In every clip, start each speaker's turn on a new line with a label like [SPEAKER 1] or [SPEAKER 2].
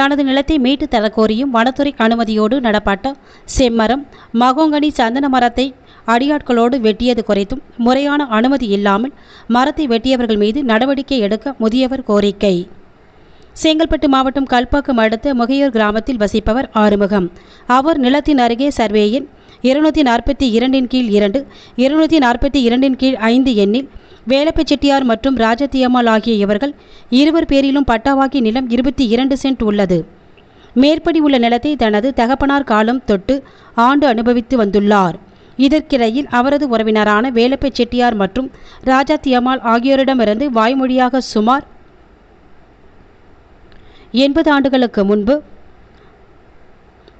[SPEAKER 1] தனது நிலத்தை மீட்டு தரக்கோரியும் வனத்துறை அனுமதியோடு நடப்பட்ட செம்மரம் மகோங்கனி சந்தன மரத்தை அடியாட்களோடு வெட்டியது குறைத்தும் முறையான அனுமதி இல்லாமல் மரத்தை வெட்டியவர்கள் மீது நடவடிக்கை எடுக்க முதியவர் கோரிக்கை. செங்கல்பட்டு மாவட்டம் கல்பாக்கம் அடுத்த முகையூர் கிராமத்தில் வசிப்பவர் ஆறுமுகம். அவர் நிலத்தின் அருகே சர்வேயின் இருநூற்றி நாற்பத்தி இரண்டின் கீழ் இரண்டு இருநூற்றி நாற்பத்தி இரண்டின் கீழ் ஐந்து எண்ணில் வேலப்ப செட்டியார் மற்றும் ராஜத்தியம்மாள் ஆகிய இவர்கள் இருவர் பேரிலும் பட்டாவாக்கி நிலம் இருபத்தி இரண்டு சென்ட் உள்ளது. மேற்படி உள்ள நிலத்தை தனது தகப்பனார் காலம் தொட்டு ஆண்டு அனுபவித்து வந்துள்ளார். இதற்கிடையில் அவரது உறவினரான வேலப்ப செட்டியார் மற்றும் ராஜாத்தியம்மாள் ஆகியோரிடமிருந்து வாய்மொழியாக சுமார் எண்பது ஆண்டுகளுக்கு முன்பு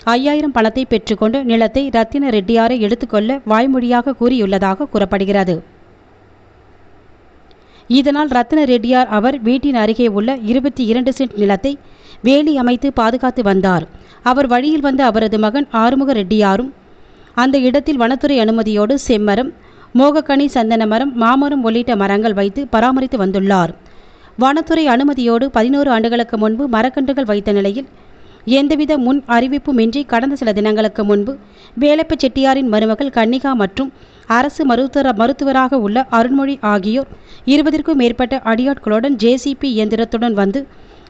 [SPEAKER 1] ஐயாயிரம் பணத்தை பெற்றுக்கொண்டு நிலத்தை ரத்தின ரெட்டியாரை எடுத்துக்கொள்ள வாய்மொழியாக கூறியுள்ளதாக கூறப்படுகிறது. இதனால் ரத்ன ரெட்டியார் அவர் வீட்டின் அருகே உள்ள இருபத்தி இரண்டு சென்ட் நிலத்தை வேலி அமைத்து பாதுகாத்து வந்தார். அவர் வழியில் வந்த அவரது மகன் ஆறுமுக ரெட்டியாரும் அந்த இடத்தில் வனத்துறை அனுமதியோடு செம்மரம் மோகக்கனி சந்தன மரம் மாமரம் உள்ளிட்ட மரங்கள் வைத்து பராமரித்து வந்துள்ளார். வனத்துறை அனுமதியோடு பதினோரு ஆண்டுகளுக்கு முன்பு மரக்கன்றுகள் வைத்த நிலையில் எந்தவித முன் அறிவிப்புமின்றி கடந்த சில தினங்களுக்கு முன்பு வேலப்ப செட்டியாரின் மருமகள் கன்னிகா மற்றும் அரசு மருத்துவ மருத்துவராக உள்ள அருண்மொழி ஆகியோர் இருபதிற்கும் மேற்பட்ட அடியாட்களுடன் ஜேசிபி இயந்திரத்துடன் வந்து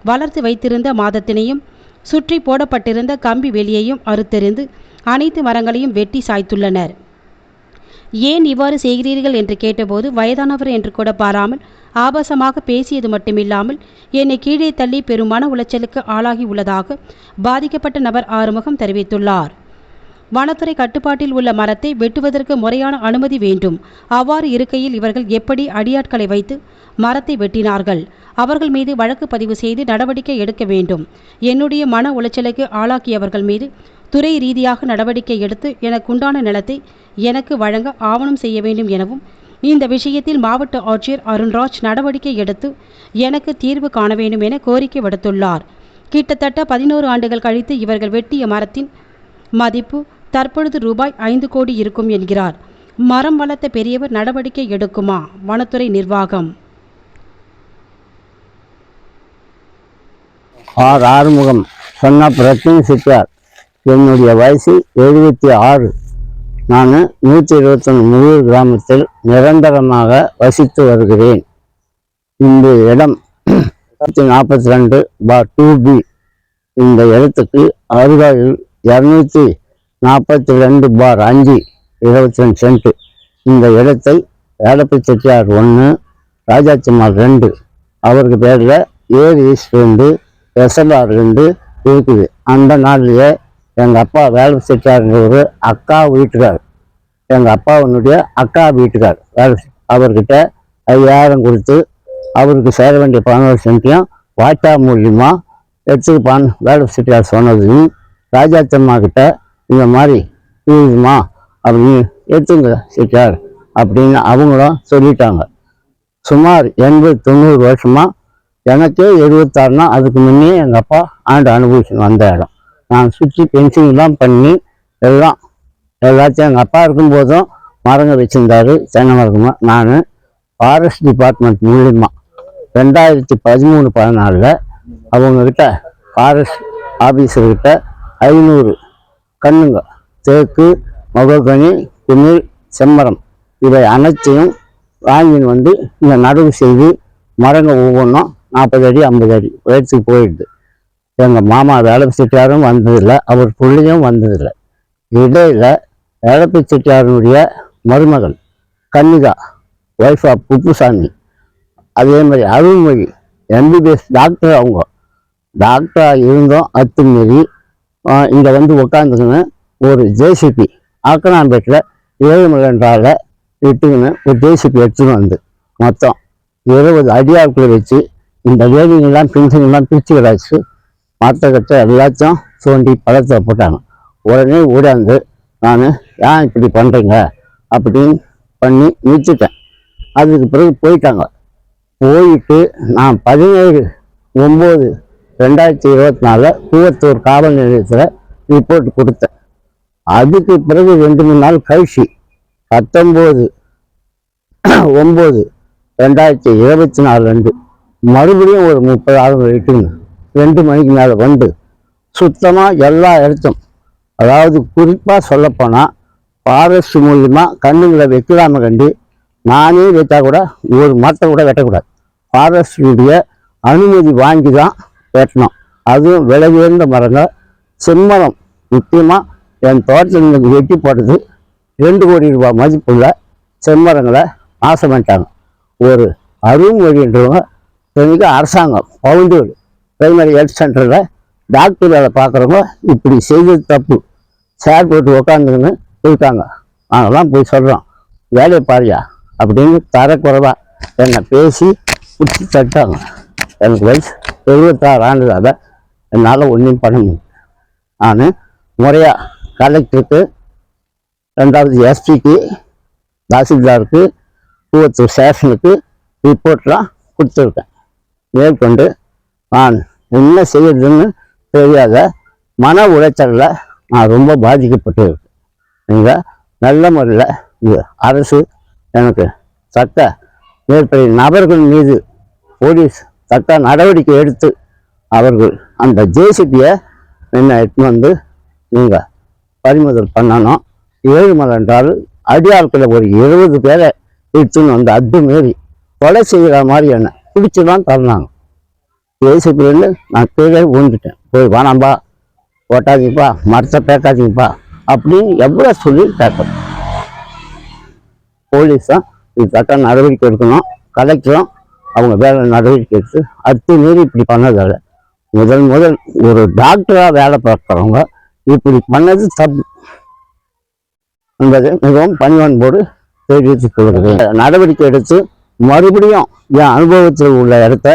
[SPEAKER 1] வளர்த்து வைத்திருந்த மாதத்தினையும் சுற்றி போடப்பட்டிருந்த கம்பி வெளியையும் அறுத்தெறிந்து அனைத்து மரங்களையும் வெட்டி சாய்த்துள்ளனர். ஏன் இவ்வாறு செய்கிறீர்கள் என்று கேட்டபோது வயதானவர் என்று கூட பாராமல் ஆபாசமாக பேசியது மட்டுமில்லாமல் என்னை கீழே தள்ளி பெரும் மன உளைச்சலுக்கு ஆளாகி உள்ளதாக பாதிக்கப்பட்ட நபர் ஆறுமுகம் தெரிவித்துள்ளார். வனத்துறை கட்டுப்பாட்டில் உள்ள மரத்தை வெட்டுவதற்கு முறையான அனுமதி வேண்டும். அவ்வாறு இருக்கையில் இவர்கள் எப்படி அடியாட்களை வைத்து மரத்தை வெட்டினார்கள்? அவர்கள் மீது வழக்கு பதிவு செய்து நடவடிக்கை எடுக்க வேண்டும். என்னுடைய மன உளைச்சலுக்கு ஆளாக்கியவர்கள் மீது துறை ரீதியாக நடவடிக்கை எடுத்து எனக்குண்டான நிலத்தை எனக்கு வழங்க ஆவணம் செய்ய வேண்டும் எனவும் இந்த விஷயத்தில் மாவட்ட ஆட்சியர் அருண்ராஜ் நடவடிக்கை எடுத்து எனக்கு தீர்வு காண வேண்டும் என கோரிக்கை விடுத்துள்ளார். கிட்டத்தட்ட பதினோரு ஆண்டுகள் கழித்து இவர்கள் வெட்டிய மரத்தின் மதிப்பு தற்பொழுது ரூபாய் ஐந்து கோடி இருக்கும் என்கிறார். மரம் வளர்த்த பெரியவர் நடவடிக்கை எடுக்குமா? வனத்துறை நிர்வாகம்.
[SPEAKER 2] ஆர். ஆறுமுகம் சொன்ன பிரச்சனை சித்தார். என்னுடைய வயசு எழுபத்தி ஆறு. நான் நூற்றி இருபத்தொன்று முழு கிராமத்தில் நிரந்தரமாக வசித்து வருகிறேன். இந்த இடம் நாற்பத்தி ரெண்டு பா டூ பி. இந்த இடத்துக்கு அருகாயில் இரநூத்தி நாற்பத்தி ரெண்டு பார் அஞ்சு இருபத்தி ரெண்டு சென்ட்டு இந்த இடத்தை வேடப்பை செட்டியார் ஒன்று ராஜாச்சிமார் ரெண்டு. அவருக்கு பேரில் ஏர் ஈஸ்ட் ரெண்டு எஸ்எல்ஆர் ரெண்டு இருக்குது. அந்த நாள்லயே எங்கள் அப்பா வேலை செட்டாருங்கிற அக்கா வீட்டுக்கார் எங்கள் அப்பாவினுடைய அக்கா வீட்டுக்கார் வேலை அவர்கிட்ட ஐயாயிரம் கொடுத்து அவருக்கு சேர வேண்டிய பதினோரு சென்ட்டையும் வாட்டா மூலியமாக எடுத்துப்பான் வேலை செட்டியார் சொன்னதையும் ராஜாத்தம்மா கிட்ட இந்த மாதிரி இருக்குமா அப்படின்னு எடுத்துங்க செட்டியார் அப்படின்னு அவங்களும் சொல்லிட்டாங்க. சுமார் எண்பது தொண்ணூறு வருஷமா எனக்கே எழுபத்தாறுனா அதுக்கு முன்னே எங்கள் அப்பா ஆண்டு அனுபவிச்சு வந்த இடம். நான் சுற்றி பென்சிங்லாம் பண்ணி எல்லாம் எல்லாத்தையும் எங்கள் அப்பா இருக்கும்போதும் மரங்கள் வச்சுருந்தாரு தென்னை மரங்கமாக நான் ஃபாரஸ்ட் டிபார்ட்மெண்ட் மூலிமா ரெண்டாயிரத்தி பதிமூணு பதினாலில் அவங்கக்கிட்ட ஃபாரஸ்ட் ஆஃபீஸர்கிட்ட ஐநூறு கண்ணுங்க தேக்கு மகோகனி குமிழ் செம்மரம். இவை அனைத்தையும் வாங்கின்னு வந்து இந்த நடவு செய்து மரங்கள் ஒவ்வொன்றும் நாற்பது அடி ஐம்பது அடி உயரத்துக்கு போயிடுது. எங்கள் மாமா வேலை செட்டியாரும் வந்ததில்லை அவர் பிள்ளையும் வந்ததில்லை. இடையில வேலப்பு செட்டியாரனுடைய மருமகள் கன்னிகா ஒய்ஃப் ஆஃப் குப்புசாமி. அதே மாதிரி அருள்மொழி எம்பிபிஎஸ் டாக்டர் அவங்க. டாக்டராக இருந்தும் அத்துமீறி இங்கே வந்து உட்காந்துக்குன்னு ஒரு ஜேசிபி ஆக்கனாம்பேட்டில் ஏழு மில்லியன்றால இட்டுக்கின்னு ஒரு ஜேசிபி எடுத்துன்னு வந்து. மொத்தம் இருபது அடியாட்களை வச்சு இந்த வேலிங்கெல்லாம் பின்சிங்கெல்லாம் பிரித்து கிடாச்சு மற்ற கட்ட எல்லாத்தையும் தோண்டி பழத்தை போட்டாங்க. உடனே ஓடாந்து நான் ஏன் இப்படி பண்ணுறீங்க அப்படின்னு பண்ணி நிறுத்திட்டேன் அதுக்கு பிறகு போயிட்டாங்க. போயிட்டு நான் பதினேழு ஒம்பது ரெண்டாயிரத்தி இருபத்தி நாலில் கூவத்தூர் காவல் நிலையத்தில் ரிப்போர்ட் கொடுத்தேன். அதுக்கு பிறகு ரெண்டு மூணு நாள் கழிச்சு பத்தொம்போது ஒம்பது ரெண்டாயிரத்தி இருபத்தி நாலு ரெண்டு மறுபடியும் ஒரு முப்பது ஆளுங்க இட்டுங்க ரெண்டு மணிக்கு மேலே வந்து சுத்தமாக எல்லா இடத்தும் அதாவது குறிப்பாக சொல்லப்போனால் ஃபாரஸ்ட் மூலிமா கண்ணுங்களை வைக்கலாம கண்டு நானே வைத்தா கூட ஒரு மரத்தை கூட வெட்டக்கூடாது. ஃபாரஸ்டுடைய அனுமதி வாங்கி தான் வெட்டணும் அதுவும் விலை உயர்ந்த மரங்கள் செம்மரம் முக்கியமாக என் தோட்டத்தில் இருந்து வெட்டி போட்டது ரெண்டு கோடி ரூபாய் மதிப்புள்ள செம்மரங்களை நாசம் பண்ணிட்டாங்க. ஒரு அருண்மொழின்றவங்க தெரிஞ்சு அரசாங்கம் பவுண்டூர் பிரைமரி ஹெல்த் சென்டரில் டாக்டர் வேலை பார்க்குறவங்க இப்படி செய்தது தப்பு. சேர் போட்டு உக்காந்துங்கன்னு போயிட்டாங்க நாங்கள்லாம் போய் சொல்கிறோம் வேலையை பாரியா அப்படின்னு தரக்குறைவாக என்னை பேசி பிடிச்சி தட்டாங்க. எனக்கு வயசு எழுபத்தாறு ஆண்டுதாக என்னால் ஒன்றும் பண்ண முடியும் நான் முறையாக கலெக்டருக்கு ரெண்டாவது எஸ்பிக்கு தாசில்தாருக்கு கூவத்தூர் ஸ்டேஷனுக்கு ரிப்போர்ட்லாம் கொடுத்துருக்கேன். மேற்கொண்டு நான் என்ன செய்யறதுன்னு தெரியாத மன உளைச்சலில் நான் ரொம்ப பாதிக்கப்பட்டு இருக்கேன் நீங்கள் நல்ல முறையில் அரசு எனக்கு சட்ட மேற்படி நபர்கள் மீது போலீஸ் தக்க நடவடிக்கை எடுத்து அவர்கள் அந்த ஜேசிபியை என்ன எடுத்துன்னு வந்து நீங்கள் பறிமுதல் பண்ணணும். ஏழுமலை என்றால் அடியாட்களை ஒரு இருபது பேரை இழுத்துன்னு வந்து அத்து கொலை செய்கிற மாதிரி என்ன? பிடிச்சி தான் தரலாங்க ஜேசிபிலேருந்து நான் கீழே ஊந்துட்டேன் போய் வேணாம்பா ஓட்டாதீங்கப்பா மரத்தை பேக்காதீங்கப்பா அப்படின்னு எவ்வளோ சொல்லி கேட்கணும். போலீஸ் தான் இது தக்க நடவடிக்கை எடுக்கணும். கலெக்டரும் அவங்க வேலை நடவடிக்கை எடுத்து அடுத்து மீறி இப்படி பண்ணதால முதல் முதல் ஒரு டாக்டராக வேலை பார்க்குறவங்க இப்படி பண்ணது தப்பு என்பது மிகவும் பணிவன்போடு தெரிவித்துக் கொள்கிறேன். நடவடிக்கை எடுத்து மறுபடியும் என் அனுபவத்தில் உள்ள இடத்த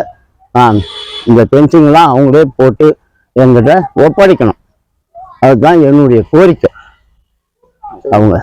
[SPEAKER 2] நான் இந்த பென்சிங்லாம் அவங்களே போட்டு என்கிட்ட ஒப்படைக்கணும். அதுதான் என்னுடைய கோரிக்கை. அவங்க